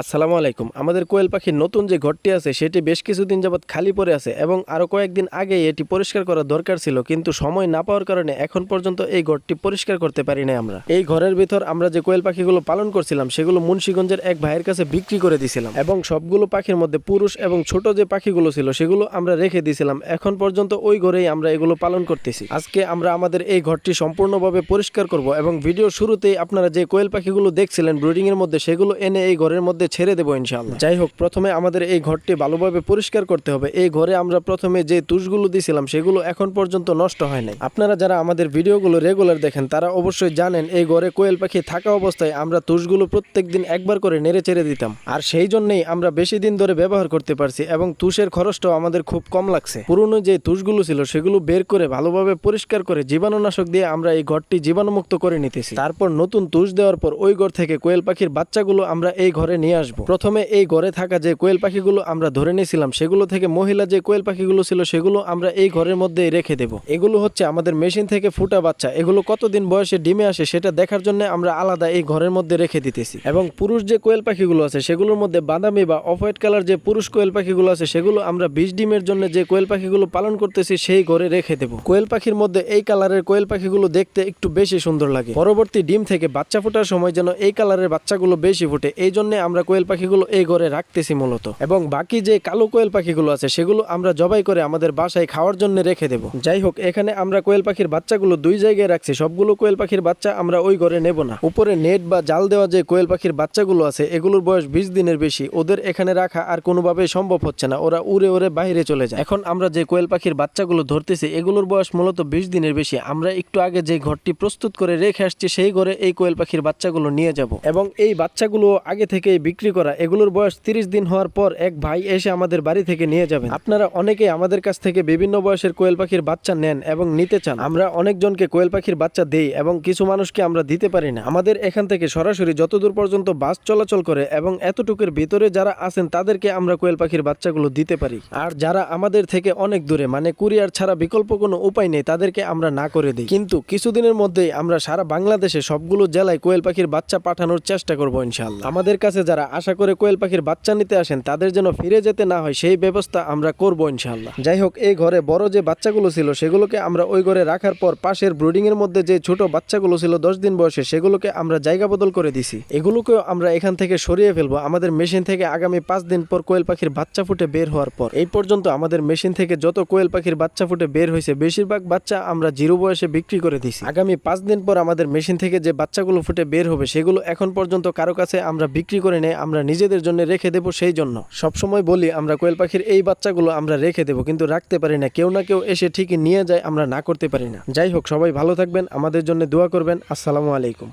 আসসালামু আলাইকুম। আমাদের কোয়েল পাখির নতুন যে ঘরটি আছে, সেটি বেশ কিছুদিন যাবৎ খালি পড়ে আছে এবং আরও কয়েকদিন আগে এটি পরিষ্কার করা দরকার ছিল, কিন্তু সময় না পাওয়ার কারণে এখন পর্যন্ত এই ঘরটি পরিষ্কার করতে পারি না আমরা। এই ঘরের ভিতর আমরা যে কোয়েল পাখিগুলো পালন করছিলাম, সেগুলো মুন্সিগঞ্জের এক ভাইয়ের কাছে বিক্রি করে দিয়েছিলাম এবং সবগুলো পাখির মধ্যে পুরুষ এবং ছোট যে পাখিগুলো ছিল, সেগুলো আমরা রেখে দিয়েছিলাম এখন পর্যন্ত ওই ঘরেই আমরা এগুলো পালন করতেছি। আজকে আমরা আমাদের এই ঘরটি সম্পূর্ণভাবে পরিষ্কার করব এবং ভিডিও শুরুতেই আপনারা যে কোয়েল পাখিগুলো দেখছিলেন, ব্রিডিং এর মধ্যে, সেগুলো এনে এই ঘরের মধ্যে ছেড়ে দেবো ইনশাআল্লাহ। যাই হোক, প্রথমে আমাদের এই ঘরটি ভালোভাবে পরিষ্কার করতে হবে। এই ঘরে আমরা প্রথমে যে তুষগুলো দিয়েছিলাম সেগুলো এখন পর্যন্ত নষ্ট হয় নাই। আপনারা যারা আমাদের ভিডিওগুলো রেগুলার দেখেন, তারা অবশ্যই জানেন, এই ঘরে কোয়েল পাখি থাকা অবস্থায় আমরা তুষগুলো প্রত্যেক দিন একবার করে নেড়ে চেড়ে দিতাম। আর সেই জন্যই আমরা বেশি দিন ধরে ব্যবহার করতে পারছি এবং তুষের খরচটাও আমাদের খুব কম লাগছে। পুরনো যে তুষগুলো ছিল, সেগুলো বের করে ভালোভাবে পরিষ্কার করে জীবাণুনাশক দিয়ে আমরা এই ঘরটি জীবাণুমুক্ত করে নিতেছি। তারপর নতুন তুষ দেওয়ার পর ওই ঘর থেকে কোয়েল পাখির বাচ্চাগুলো আমরা এই ঘরে নিয়ে আসব। প্রথমে এই ঘরে থাকা যে কোয়েল পাখিগুলো আমরা ধরে নিয়েছিলাম, সেগুলো থেকে মহিলা যে কোয়েল পাখিগুলো ছিল, সেগুলো আমরা এই ঘরের মধ্যেই রেখে দেব। এগুলো হচ্ছে আমাদের মেশিন থেকে ফুটা বাচ্চা। এগুলো কতদিন বয়সে ডিমে আসে সেটা দেখার জন্য আমরা আলাদা এই ঘরের মধ্যে রেখে দিতেছি। এবং পুরুষ যে কোয়েল পাখিগুলো আছে, সেগুলোর মধ্যে বাদামি বা অফ হোয়াইট কালার যে পুরুষ কোয়েল পাখিগুলো আছে, সেগুলো আমরা বিষ ডিমের জন্য যে কোয়েল পাখিগুলো পালন করতেছি, সেই ঘরে রেখে দেব। কোয়েল পাখির মধ্যে এই কালারের কোয়েল পাখিগুলো দেখতে একটু বেশি সুন্দর লাগে। পরবর্তী ডিম থেকে বাচ্চা ফোটার সময় যেন এই কালারের বাচ্চাগুলো বেশি ফুটে, এই জন্য আমরা কোয়েল পাখিগুলো এই ঘরে রাখতেছি মূলত। এবং বাকি যে কালো কোয়েল পাখিগুলো আছে, সেগুলো আমরা জবাই করে আমাদের বাসায় খাওয়ার জন্য রেখে দেব। যাই হোক, এখানে আমরা কোয়েল পাখির বাচ্চাগুলো দুই জায়গায় রাখছি। সবগুলো কোয়েল পাখির বাচ্চা আমরা ওই ঘরে নেব না। উপরে নেট বা জাল দেওয়া যে কোয়েল পাখির বাচ্চাগুলো আছে, এগুলোর বয়স বিশ দিনের বেশি। ওদের এখানে রাখা আর কোনোভাবেই সম্ভব হচ্ছে না। ওরা উড়ে উড়ে বাইরে চলে যায়। এখন আমরা যে কোয়েল পাখির বাচ্চাগুলো ধরতেছি, এগুলোর বয়স মূলত বিশ দিনের বেশি। আমরা একটু আগে যে ঘরটি প্রস্তুত করে রেখে আসছি, সেই ঘরে এই কোয়েল পাখির বাচ্চাগুলো নিয়ে যাব। এবং এই বাচ্চাগুলো আগে থেকেই বিক্রি করা, এগুলোর বয়স তিরিশ দিন হওয়ার পর এক ভাই এসে আমাদের বাড়ি থেকে নিয়ে যাবেন। আপনারা অনেকেই আমাদের কাছ থেকে বিভিন্ন বয়সের কোয়েল পাখির বাচ্চা নেন এবং নিতে চান। আমরা অনেকজনকে কোয়েল পাখির বাচ্চা দেই এবং কিছু মানুষকে আমরা দিতে পারি না। আমাদের এখান থেকে সরাসরি যতদূর পর্যন্ত বাস চলাচল করে এবং এতটুকুর ভিতরে যারা আছেন, তাদেরকে আমরা কোয়েল পাখির বাচ্চাগুলো দিতে পারি। আর যারা আমাদের থেকে অনেক দূরে মানে কুরিয়ার ছাড়া বিকল্প কোনো উপায় নেই, তাদেরকে আমরা না করে দিই। কিন্তু কিছুদিনের মধ্যেই আমরা সারা বাংলাদেশে সবগুলো জেলায় কোয়েল পাখির বাচ্চা পাঠানোর চেষ্টা করব ইনশাল্লাহ আমাদের কাছে যারা আশা করে কোয়েল পাখির বাচ্চা নিতে আসেন, তাদের যেন ফিরে যেতে না হয়, সেই ব্যবস্থা আমরা করব ইনশাল্লাহ যাই হোক, এই ঘরে বড় যে বাচ্চাগুলো ছিল, সেগুলোকে আমরা ওই ঘরে রাখার পর পাশের ব্রুডিং এর মধ্যে যে ছোট বাচ্চাগুলো ছিল দশ দিন বয়সে, সেগুলোকে আমরা জায়গা বদল করে দিছি। এগুলোকেও আমরা এখান থেকে সরিয়ে ফেলব আমাদের মেশিন থেকে আগামী পাঁচ দিন পর কোয়েল পাখির বাচ্চা ফুটে বের হওয়ার পর। এই পর্যন্ত আমাদের মেশিন থেকে যত কোয়েল পাখির বাচ্চা ফুটে বের হয়েছে, বেশিরভাগ বাচ্চা আমরা জিরো বয়সে বিক্রি করে দিছি। আগামী পাঁচ দিন পর আমাদের মেশিন থেকে যে বাচ্চাগুলো ফুটে বের হবে, সেগুলো এখন পর্যন্ত কারও কাছে আমরা বিক্রি করে নেই আমরা নিজেদের জন্য রেখে দেবো সেই জন্য। সবসময় বলি, আমরা কোয়েল পাখির এই বাচ্চাগুলো আমরা রেখে দেবো, কিন্তু রাখতে পারি না। কেউ না কেউ এসে ঠিকই নিয়ে যায়, আমরা না করতে পারি না। যাই হোক, সবাই ভালো থাকবেন, আমাদের জন্য দোয়া করবেন। আসসালামু আলাইকুম।